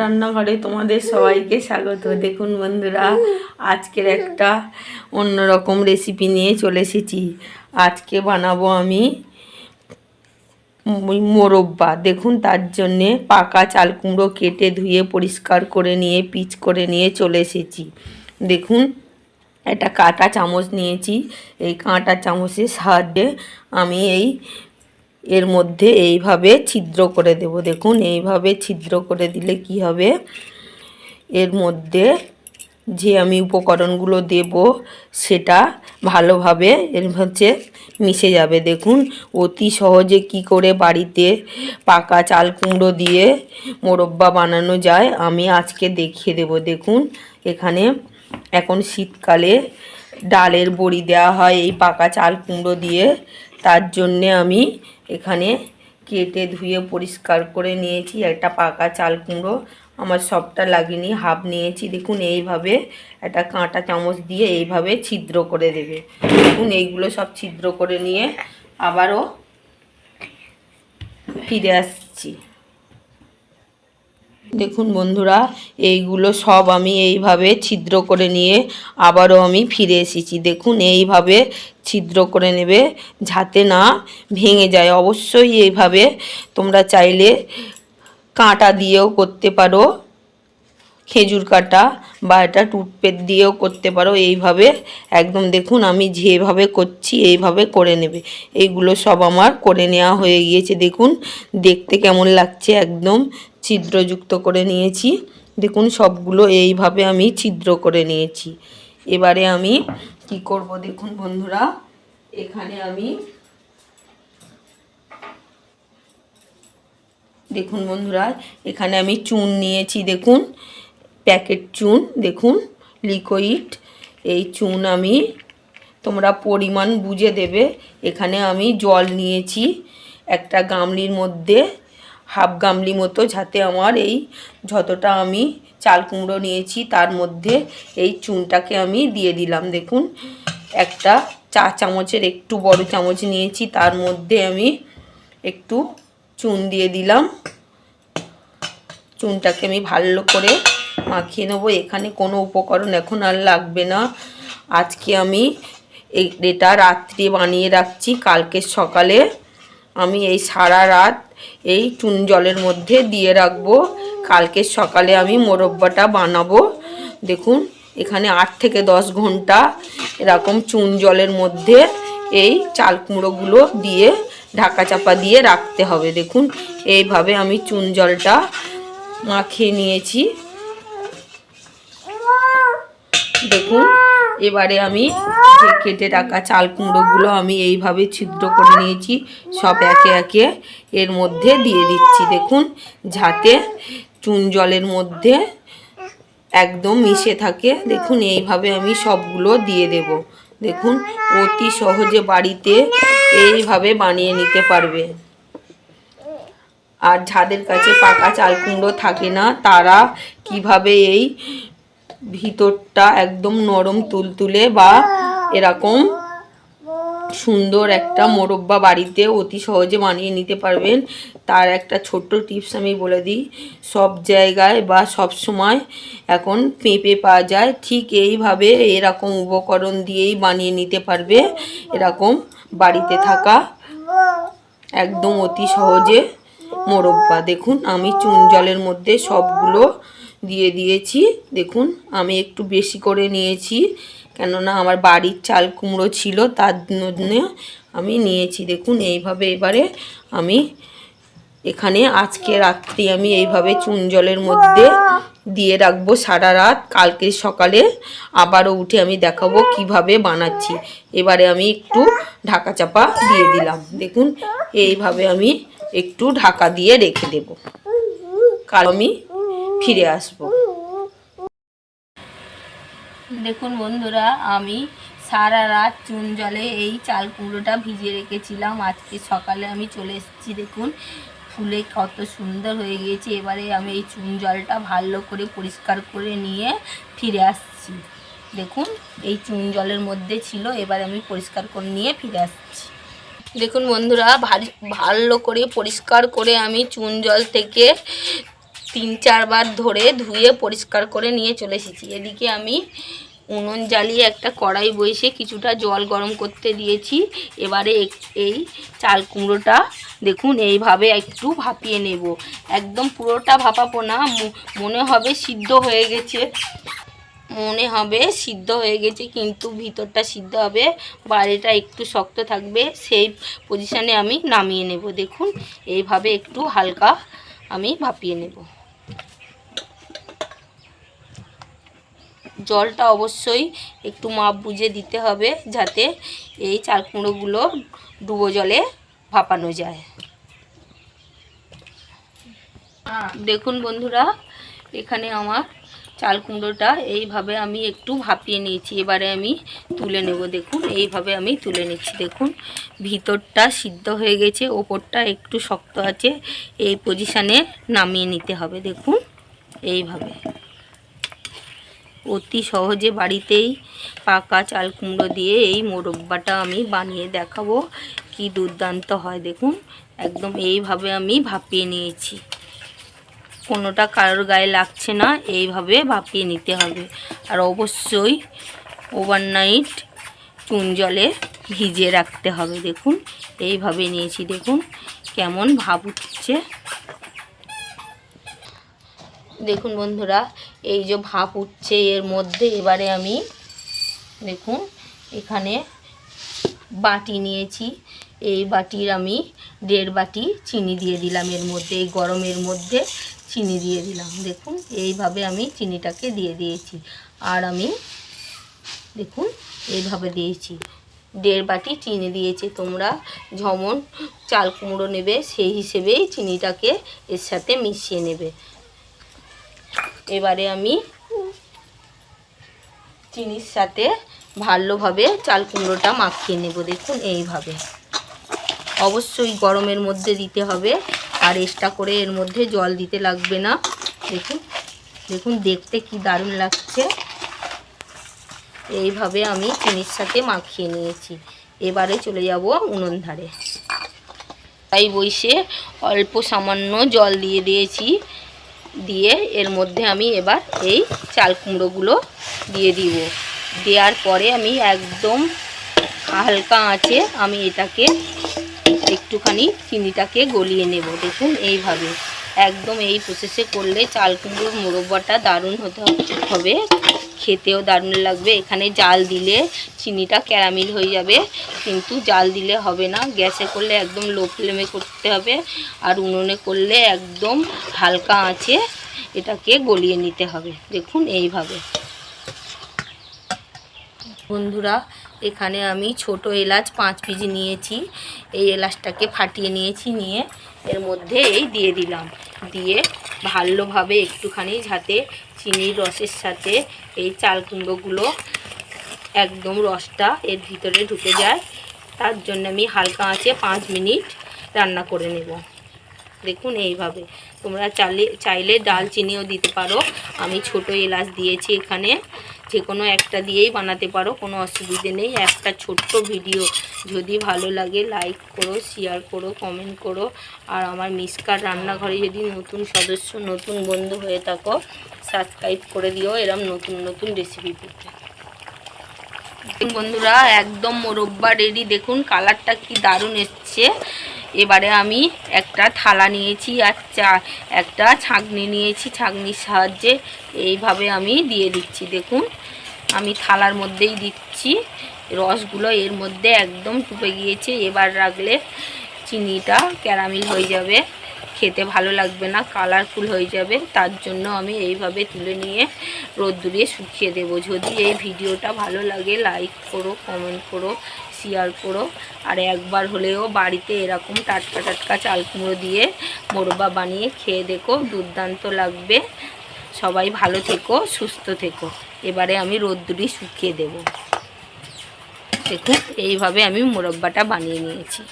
রান্নাঘরে তোমাদের সবাইকে স্বাগত। দেখুন বন্ধুরা, আজকের একটা অন্যরকম রেসিপি নিয়ে চলে এসেছি। আজকে বানাবো আমি মোরব্বা। দেখুন, তার জন্যে পাকা চাল কুমড়ো কেটে ধুয়ে পরিষ্কার করে নিয়ে, পিচ করে নিয়ে চলে এসেছি। দেখুন, একটা কাঁটা চামচ নিয়েছি। এই কাঁটা চামচের সাহায্যে আমি এই এর মধ্যে এইভাবে ছিদ্র করে দেব। দেখুন, এইভাবে ছিদ্র করে দিলে কি হবে? এর মধ্যে যে আমি উপকরণগুলো দেব, সেটা ভালোভাবে এর হচ্ছে মিশে যাবে। দেখুন, অতি সহজে কি করে বাড়িতে পাকা চাল কুমড়ো দিয়ে মোরব্বা বানানো যায়, আমি আজকে দেখিয়ে দেব। দেখুন, এখানে এখন শীতকালে ডালের বড়ি দেওয়া হয়, এই পাকা চাল কুমড়ো দিয়ে। তার জন্যে আমি এখানে কেটে ধুয়ে পরিষ্কার করে নিয়েছি, একটা পাকা চাল কুমড়ো। আমার সবটা লাগেনি, হাফ নিয়েছি। দেখুন, এইভাবে একটা কাঁটা চামচ দিয়ে এইভাবে ছিদ্র করে দেবে। দেখুন, এইগুলো সব ছিদ্র করে নিয়ে আবারও ফিরে আসছি। দেখুন বন্ধুরা, এইগুলো সব আমি এইভাবে ছিদ্র করে নিয়ে আবারও আমি ফিরে এসেছি। দেখুন, এইভাবে ছিদ্র করে নেবে যাতে না ভেঙে যায়। অবশ্যই এইভাবে তোমরা চাইলে কাঁটা দিয়েও করতে পারো, খেজুর কাটা। বা এটা টুথপেক দিয়েও করতে পারো, এইভাবে একদম দেখুন আমি যেভাবে করছি এইভাবে করে নেবে। এইগুলো সব আমার করে নেওয়া হয়ে গিয়েছে, দেখুন, দেখতে কেমন লাগছে একদম, ছিদ্রযুক্ত করে নিয়েছি। দেখুন সবগুলো এইভাবে আমি ছিদ্র করে নিয়েছি। এবারে আমি কি করব দেখুন বন্ধুরা, এখানে আমি দেখুন বন্ধুরা, এখানে আমি চুন নিয়েছি, দেখুন প্যাকেট চুন, দেখুন, লিকুইড। এই চুন আমি, তোমরা পরিমাণ বুঝে দেবে। এখানে আমি জল নিয়েছি, একটা গামলির মধ্যে, হাফ গামলি মতো, যাতে আমার এই যতটা আমি চাল কুমড়ো নিয়েছি, তার মধ্যে এই চুনটাকে আমি দিয়ে দিলাম। দেখুন, একটা চা চামচের একটু বড় চামচ নিয়েছি, তার মধ্যে আমি একটু চুন দিয়ে দিলাম। চুনটাকে আমি ভালো করে মাখিয়ে নেব। এখানে কোনো উপকরণ এখন আর লাগবে না। আজকে আমি এটা রাত্রে বানিয়ে রাখছি। কালকে সকালে আমি এই সারা রাত এই চুন জলের মধ্যে দিয়ে রাখব। কালকে সকালে আমি মোরব্বাটা বানাবো। দেখুন, এখানে আট থেকে দশ ঘণ্টা এরকম চুন জলের মধ্যে এই চাল কুমড়োগুলো দিয়ে ঢাকা চাপা দিয়ে রাখতে হবে। দেখুন, এইভাবে আমি চুন জলটা মাখিয়ে নিয়েছি। দেখুন, এবারে আমি যে কেটে রাখা চাল কুমড়োগুলো আমি এইভাবে ছিদ্র করে নিয়েছি, সব একে একে এর মধ্যে দিয়ে দিচ্ছি। দেখুন, যাতে চুন জলের মধ্যে একদম মিশে থাকে। দেখুন, এইভাবে আমি সবগুলো দিয়ে দেব। দেখুন, অতি সহজে বাড়িতে এইভাবে বানিয়ে নিতে পারবে। আর যাদের কাছে পাকা চাল কুমড়ো থাকে না, তারা কীভাবে এই ভিতরটা একদম নরম তুলতুলে বা এরকম সুন্দর একটা মোরব্বা বাড়িতে অতি সহজে বানিয়ে নিতে পারবেন। তার একটা ছোট্ট টিপস আমি বলে দিই, সব জায়গায় বা সব সময় এখন পেঁপে পাওয়া যায়, ঠিক এইভাবে এরকম উপকরণ দিয়েই বানিয়ে নিতে পারবে এরকম বাড়িতে থাকা একদম অতি সহজে মোরব্বা। দেখুন, আমি চুন জলের মধ্যে সবগুলো দিয়ে দিয়েছি। দেখুন, আমি একটু বেশি করে নিয়েছি, কেননা আমার বাড়ির চাল কুমড়ো ছিল, তার জন্য আমি নিয়েছি। দেখুন, এইভাবে এবারে আমি এখানে আজকে রাত্রি আমি এইভাবে চুন জলের মধ্যে দিয়ে রাখব সারা রাত। কালকে সকালে আবারও উঠে আমি দেখাবো কীভাবে বানাচ্ছি। এবারে আমি একটু ঢাকা চাপা দিয়ে দিলাম। দেখুন, এইভাবে আমি একটু ঢাকা দিয়ে রেখে দেব। কাল আমি ফিরে আসব। দেখুন বন্ধুরা, আমি সারা রাত চুন জলে এই চাল কুমড়োটা ভিজিয়ে রেখেছিলাম। আজকে সকালে আমি চলে এসেছি, দেখুন। ফুলে কত সুন্দর হয়ে গিয়েছে। এবারে আমি এই চুন জলটা ভালো করে পরিষ্কার করে নিয়ে ফিরে আসছি। দেখুন, এই চুন জলের মধ্যে ছিল, এবার আমি পরিষ্কার করে নিয়ে ফিরে আসছি। দেখুন বন্ধুরা, ভারী, ভালো করে পরিষ্কার করে আমি চুন জল থেকে তিন চারবার ধরে ধুয়ে পরিষ্কার করে নিয়ে চলে এসেছি। এদিকে আমি উনুন জ্বালিয়ে একটা কড়াই বসে কিছুটা জল গরম করতে দিয়েছি। এবারে এই চাল কুমড়োটা দেখুন, এইভাবে একটু ভাপিয়ে নেব। একদম পুরোটা ভাপাবো না মনে হবে সিদ্ধ হয়ে গেছে। মনে হবে সিদ্ধ হয়ে গেছে, কিন্তু ভিতরটা সিদ্ধ হবে, বাইরেটা একটু শক্ত থাকবে, সেই পজিশানে আমি নামিয়ে নেব। দেখুন, এইভাবে একটু হালকা আমি ভাপিয়ে নেব। জলটা অবশ্যই একটু মাপ বুঝে দিতে হবে যাতে এই চাল কুমড়োগুলো ডুবো জলে ভাপানো যায়। দেখুন বন্ধুরা, এখানে আমার চাল কুমড়োটা এইভাবে আমি একটু ভাপিয়ে নিয়েছি। এবারে আমি তুলে নেব, দেখুন, এইভাবে আমি তুলে নিচ্ছি। দেখুন, ভিতরটা সিদ্ধ হয়ে গেছে, ওপরটা একটু শক্ত আছে, এই পজিশানে নামিয়ে নিতে হবে। দেখুন, এইভাবে। অতি সহজে বাড়িতেই পাকা চাল কুমড়ো দিয়ে এই মোরব্বাটা আমি বানিয়ে দেখাবো। কি দুর্দান্ত হয় দেখুন, একদম এইভাবে আমি ভাপিয়ে নিয়েছি। কোনোটা কারোর গায়ে লাগছে না, এইভাবে ভাপিয়ে নিতে হবে। আর অবশ্যই ওভারনাইট চুন জলে ভিজিয়ে রাখতে হবে দেখুন, এইভাবে নিয়েছি দেখুন, কেমন ভাব উঠছে। দেখুন বন্ধুরা এই যে ভাপ উঠছে এর মধ্যে, এবারে আমি দেখুন, এখানে বাটি নিয়েছি। এই বাটির আমি দেড় বাটি চিনি দিয়ে দিলাম এর মধ্যে, এই গরমের মধ্যে চিনি দিয়ে দিলাম। দেখুন, এইভাবে আমি চিনিটাকে দিয়ে দিয়েছি। আর আমি দেখুন, এইভাবে দিয়েছি। দেড় বাটি চিনি দিয়েছি তোমরা, যেমন চাল কুমড়ো নেবে সেই হিসেবেই চিনিটাকে এর সাথে মিশিয়ে নেবে। এবারে আমি চিনির সাথে ভালোভাবে চাল কুমড়োটা মাখিয়ে নেব, দেখুন এইভাবে। অবশ্যই গরমের মধ্যে দিতে হবে, আর এক্সট্রা করে এর মধ্যে জল দিতে লাগবে না। দেখুন দেখুন দেখতে কি দারুণ লাগছে। এইভাবে আমি চিনির সাথে মাখিয়ে নিয়েছি। এবারে চলে যাব উনুন ধারে। তাই বইসে অল্প সামান্য জল দিয়ে দিয়েছি। দিয়ে এর মধ্যে আমি এবার এই চাল কুমড়োগুলো দিয়ে দিব। দেওয়ার পরে আমি একদম হালকা আঁচে আমি এটাকে একটুখানি চিনিটাকে গলিয়ে নেব। দেখুন এইভাবে। একদম এই প্রসেসে করলে চাল কুমড়োর মোরব্বাটা দারুণ হতে হবে। খেতেও দারুণ লাগবে। এখানে জাল দিলে চিনিটা ক্যারামিল হয়ে যাবে। কিন্তু জাল দিলে হবে না। গ্যাসে করলে একদম লো ফ্লেমে করতে হবে। আর উনুনে করলে একদম হালকা আঁচে এটাকে গলিয়ে নিতে হবে। দেখুন এইভাবে। বন্ধুরা, এখানে আমি ছোট এলাচ পাঁচ পিজি নিয়েছি। এই এলাচটাকে ফাটিয়ে নিয়েছি নিয়ে এর মধ্যে এই দিয়ে দিলাম। দিয়ে ভালোভাবে একটুখানি যাতে চিনির রসের সাথে এই চাল কুমড়োগুলো একদম রসটা এর ভিতরে ঢুকে যায়। তার জন্য আমি হালকা আঁচে পাঁচ মিনিট রান্না করে নেব। দেখুন এইভাবে। তোমরা চাইলে চাইলে ডালচিনিও দিতে পারো। আমি ছোট এলাচ দিয়েছি এখানে। যে কোনো একটা দিয়েই বানাতে পারো, কোনো অসুবিধে নেই। একটা ছোট্ট ভিডিও যদি ভালো লাগে লাইক করো শেয়ার করো কমেন্ট করো। আর আমার মিসকার রান্নাঘরে যদি নতুন সদস্য, নতুন বন্ধু হয়ে থাকো সাবস্ক্রাইব করে দিও, এরম নতুন নতুন রেসিপি পেতে বন্ধুরা, একদম মোরব্বা রেডি দেখুন কালারটা কি দারুণ এসছে। এবারে আমি একটা থালা নিয়েছি আর চা, একটা ছাঁকনি নিয়েছি। ছাঁকনির সাহায্যে এইভাবে আমি দিয়ে দিচ্ছি, দেখুন। আমি থালার মধ্যেই দিচ্ছি। রসগুলো এর মধ্যে একদম টুপে গিয়েছে। এবার রাখলে চিনিটা ক্যারামিল হয়ে যাবে। খেতে ভালো লাগবে না, কালারফুল হয়ে যাবে। তার জন্য আমি এইভাবে তুলে নিয়ে রোদ্দুরে শুকিয়ে দেবো। যদি এই ভিডিওটা ভালো লাগে লাইক করো কমেন্ট করো শেয়ার করো। আর একবার হলেও বাড়িতে এরকম টাটকা টাটকা চাল কুমড়ো দিয়ে মোরব্বা বানিয়ে খেয়ে দেখো, দুর্দান্ত লাগবে। সবাই ভালো থেকো, সুস্থ থেকো। এবারে আমি রোদ্দুরি শুকিয়ে দেব। দেখুন এইভাবে আমি মোরব্বাটা বানিয়ে নিয়েছি।